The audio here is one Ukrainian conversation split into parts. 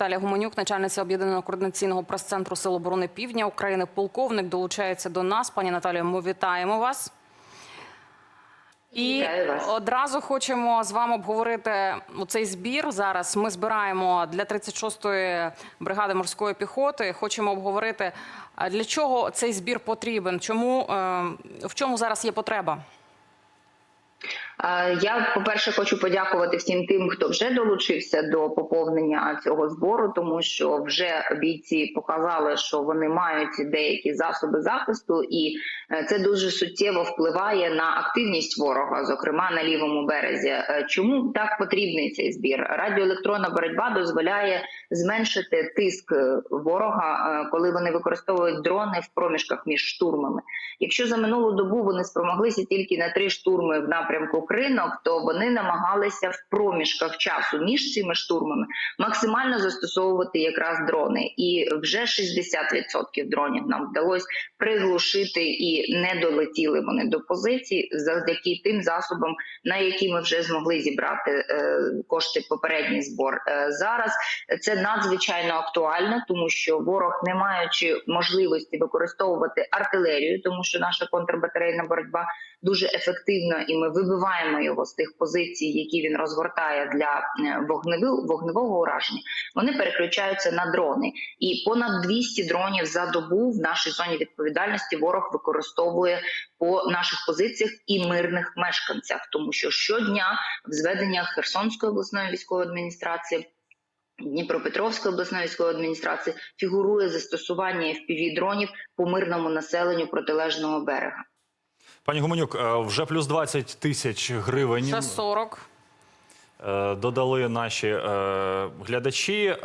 Наталія Гуменюк, начальниця об'єднаного координаційного прес-центру Сил оборони Півдня України. Полковник долучається до нас. Пані Наталію, ми вітаємо вас. І одразу хочемо з вами обговорити цей збір. Зараз ми збираємо для 36-ї бригади морської піхоти. Хочемо обговорити, для чого цей збір потрібен, чому е, в чому зараз є потреба. Е, Я, по-перше, хочу подякувати всім тим, хто вже долучився до поповнення цього збору, тому що вже бійці показали, що вони мають деякі засоби захисту, і е, це дуже суттєво впливає на активність ворога, зокрема на лівому березі. Е, Чому так потрібний цей збір? Радіоелектронна боротьба дозволяє зменшити тиск ворога, коли вони використовують дрони в проміжках між штурмами. Якщо за минулу добу вони спромоглися тільки на три штурми в напрямку кринок, то вони намагалися в проміжках часу між цими штурмами максимально застосовувати якраз дрони. І вже 60% дронів нам вдалося приглушити і не долетіли вони до позицій завдяки тим засобам, на які ми вже змогли зібрати е, кошти попередній збор. Е, зараз це надзвичайно актуально, тому що ворог, не маючи можливості використовувати артилерію, тому що наша контрбатарейна боротьба дуже ефективна, і ми вибиваємо його з тих позицій, які він розгортає для е, вогневого ураження. Вони переключаються на дрони, і понад 200 дронів за добу в нашій зоні відповідальності ворог використовує по наших позиціях і мирних мешканцях, тому що щодня в зведеннях Херсонської обласної військової адміністрації. Дніпропетровської обласної військової адміністрації фігурує застосування fpv дронів по мирному населенню протилежного берега. Пані Гуменюк, е, вже плюс 20 тисяч гривень Ще 40. е, додали наші е, глядачі.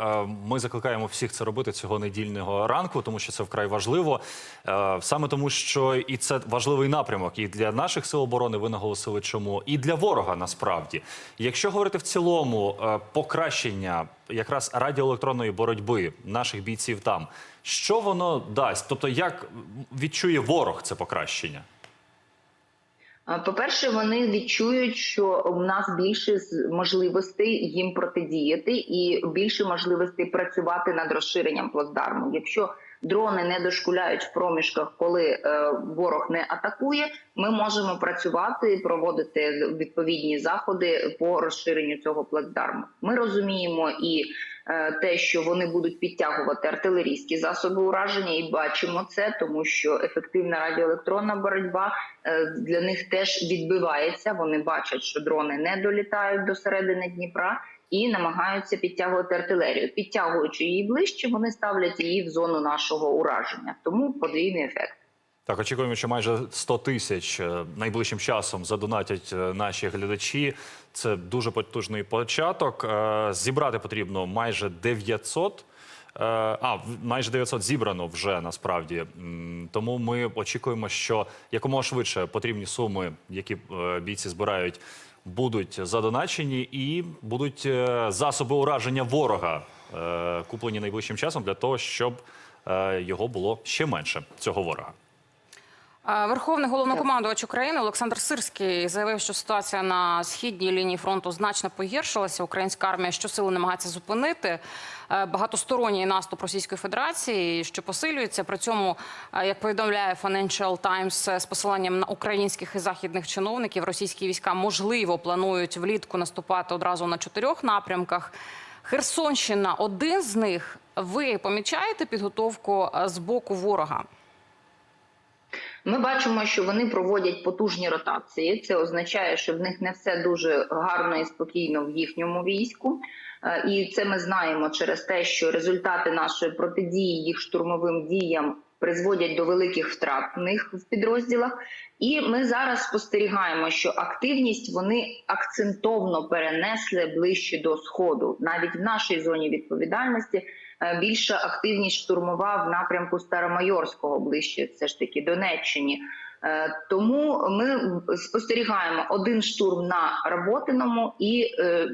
Ми закликаємо всіх це робити цього недільного ранку, тому що це вкрай важливо. Е, Саме тому, що і це важливий напрямок і для наших сил оборони. Ви наголосили, чому і для ворога насправді. Якщо говорити в цілому е, покращення якраз радіоелектронної боротьби наших бійців там, що воно дасть? Тобто, як відчує ворог це покращення? По-перше, вони відчують, що в нас більше можливостей їм протидіяти і більше можливостей працювати над розширенням плацдарму. Якщо дрони не дошкуляють в проміжках, коли е, ворог не атакує, ми можемо працювати і проводити відповідні заходи по розширенню цього плацдарму. Ми розуміємо і те, що вони будуть підтягувати артилерійські засоби ураження, і бачимо це, тому що ефективна радіоелектронна боротьба е, для них теж відбивається. Вони бачать, що дрони не долітають до середини Дніпра. І намагаються підтягувати артилерію. Підтягуючи її ближче, вони ставлять її в зону нашого ураження. Тому подвійний ефект. Так, очікуємо, що майже 100 тисяч е, найближчим часом задонатять е, наші глядачі. Це дуже потужний початок. Е, Зібрати потрібно майже 900. Е, А, майже 900 зібрано вже насправді. Тому ми очікуємо, що якомога швидше потрібні суми, які бійці збирають, будуть задоначені і будуть засоби ураження ворога куплені найближчим часом для того, щоб його було ще менше цього ворога. Верховний головнокомандувач України Олександр Сирський заявив, що ситуація на східній лінії фронту значно погіршилася. Українська армія щосили намагається зупинити е, багатосторонній наступ Російської Федерації, що посилюється. При цьому, е, як повідомляє Financial Times, е, з посиланням на українських і західних чиновників, російські війська можливо планують влітку наступати одразу на чотирьох напрямках. Херсонщина один з них. Ви помічаєте підготовку з боку ворога? Ми бачимо, що вони проводять потужні ротації. Це означає, що в них не все дуже гарно і спокійно в їхньому війську. Е, І це ми знаємо через те, що результати нашої протидії їх штурмовим діям призводять до великих втрат в них в підрозділах. І ми зараз спостерігаємо, що активність вони акцентовно перенесли ближче до сходу, навіть в нашій зоні відповідальності. е, Більша активність штурмова в напрямку Старомайорського ближче, все ж таки Донеччині. Е, Тому ми спостерігаємо один штурм на Роботиному і е,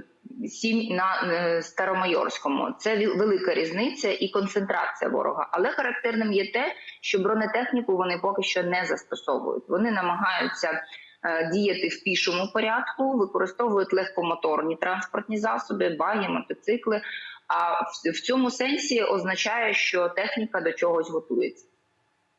сім на е, Старомайорському. Це велика різниця і концентрація ворога. Але характерним є те, що бронетехніку вони поки що не застосовують. Вони намагаються е, діяти в пішому порядку, використовують легкомоторні транспортні засоби, баги, мотоцикли. А в цьому сенсі означає, що техніка до чогось готується.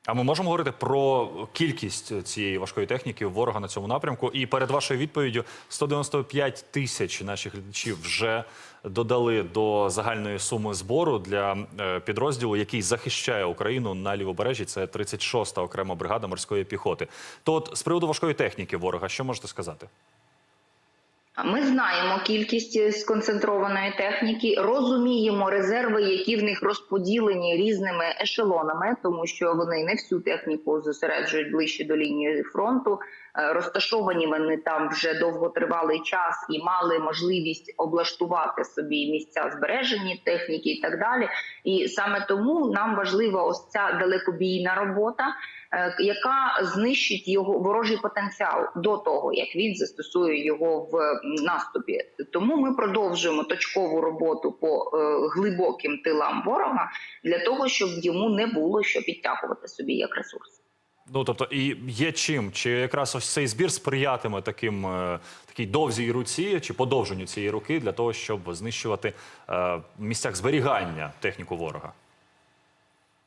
А ми можемо говорити про кількість цієї важкої техніки ворога на цьому напрямку. І перед вашою відповіддю 195 тисяч наших глядачів вже додали до загальної суми збору для е, підрозділу, який захищає Україну на лівобережжі. Це 36-та окрема бригада морської піхоти. То от з приводу важкої техніки ворога, що можете сказати? Ми знаємо кількість сконцентрованої техніки, розуміємо резерви, які в них розподілені різними ешелонами, тому що вони не всю техніку зосереджують ближче до лінії фронту. Е, Розташовані вони там вже довготривалий час і мали можливість облаштувати собі місця збережені техніки і так далі. І саме тому нам важлива ось ця далекобійна робота, е, яка знищить його ворожий потенціал до того, як він застосує його в наступі. Тому ми продовжуємо точкову роботу по е, глибоким тилам ворога для того, щоб йому не було що підтягувати собі як ресурс. Ну тобто, і є чим, чи якраз ось цей збір сприятиме таким е, такій довзій руці чи подовженню цієї руки для того, щоб знищувати е, в місцях зберігання техніку ворога.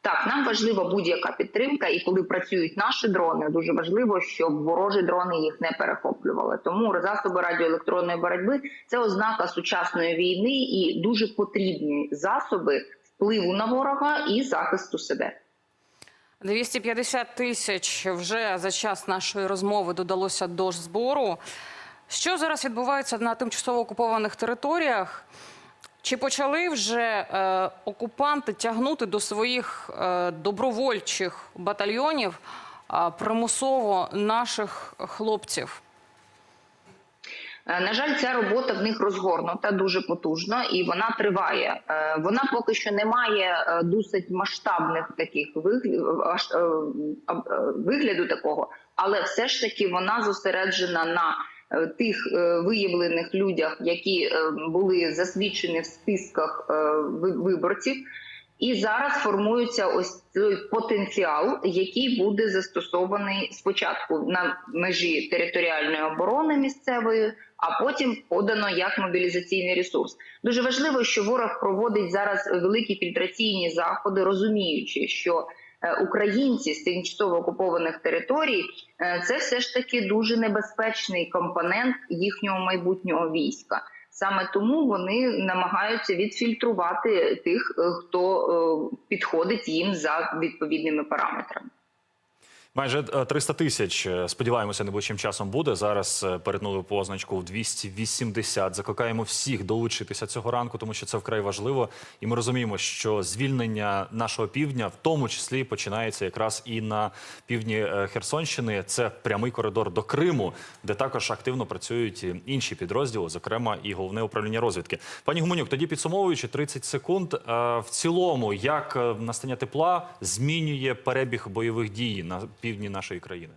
Так, нам важлива будь-яка підтримка, і коли працюють наші дрони, дуже важливо, щоб ворожі дрони їх не перехоплювали. Тому засоби радіоелектронної боротьби це ознака сучасної війни і дуже потрібні засоби впливу на ворога і захисту себе. 250 тисяч вже за час нашої розмови додалося до збору. Що зараз відбувається на тимчасово окупованих територіях? Чи почали вже е, окупанти тягнути до своїх е, добровольчих батальйонів е, примусово наших хлопців? Е, На жаль, ця робота в них розгорнута дуже потужно і вона триває. Е, Вона поки що не має е, досить масштабних таких вигляду такого, але все ж таки вона зосереджена на тих виявлених людях, які були засвідчені в списках виборців. І зараз формується ось цей потенціал, який буде застосований спочатку на межі територіальної оборони місцевої, а потім подано як мобілізаційний ресурс. Дуже важливо, що ворог проводить зараз великі фільтраційні заходи, розуміючи, що е, українці з тимчасово окупованих територій е, це все ж таки дуже небезпечний компонент їхнього майбутнього війська. Саме тому вони намагаються відфільтрувати тих, е, хто е, підходить їм за відповідними параметрами. Майже е, 300 тисяч, е, сподіваємося, найближчим часом буде. Зараз е, перетнули позначку в 280. Закликаємо всіх долучитися цього ранку, тому що це вкрай важливо. І ми розуміємо, що звільнення нашого півдня, в тому числі, починається якраз і на півдні е, Херсонщини. Це прямий коридор до Криму, де також активно працюють інші підрозділи, зокрема і головне управління розвідки. Пані Гуменюк, тоді підсумовуючи 30 секунд. е, В цілому, як е, настання тепла змінює перебіг бойових дій на півдні нашої країни?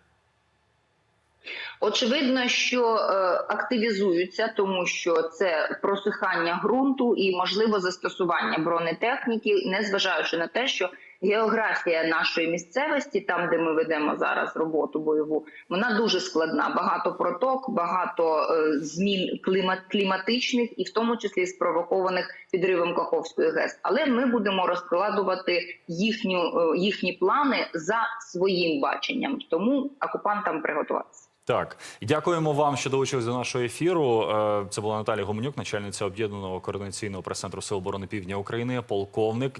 Очевидно, що е, активізуються, тому що це просихання ґрунту і можливо застосування бронетехніки, незважаючи на те, що географія нашої місцевості, там де ми ведемо зараз роботу бойову, вона дуже складна. Багато проток, багато е, змін клімат, кліматичних, і в тому числі спровокованих підривом Каховської ГЕС. Але ми будемо розкладувати їхню е, їхні плани за своїм баченням. Тому окупантам приготуватися. Так, дякуємо вам, що долучились до нашого ефіру. Е, Це була Наталія Гуменюк, начальниця об'єднаного координаційного прес-центру Сил оборони Півдня України, полковник.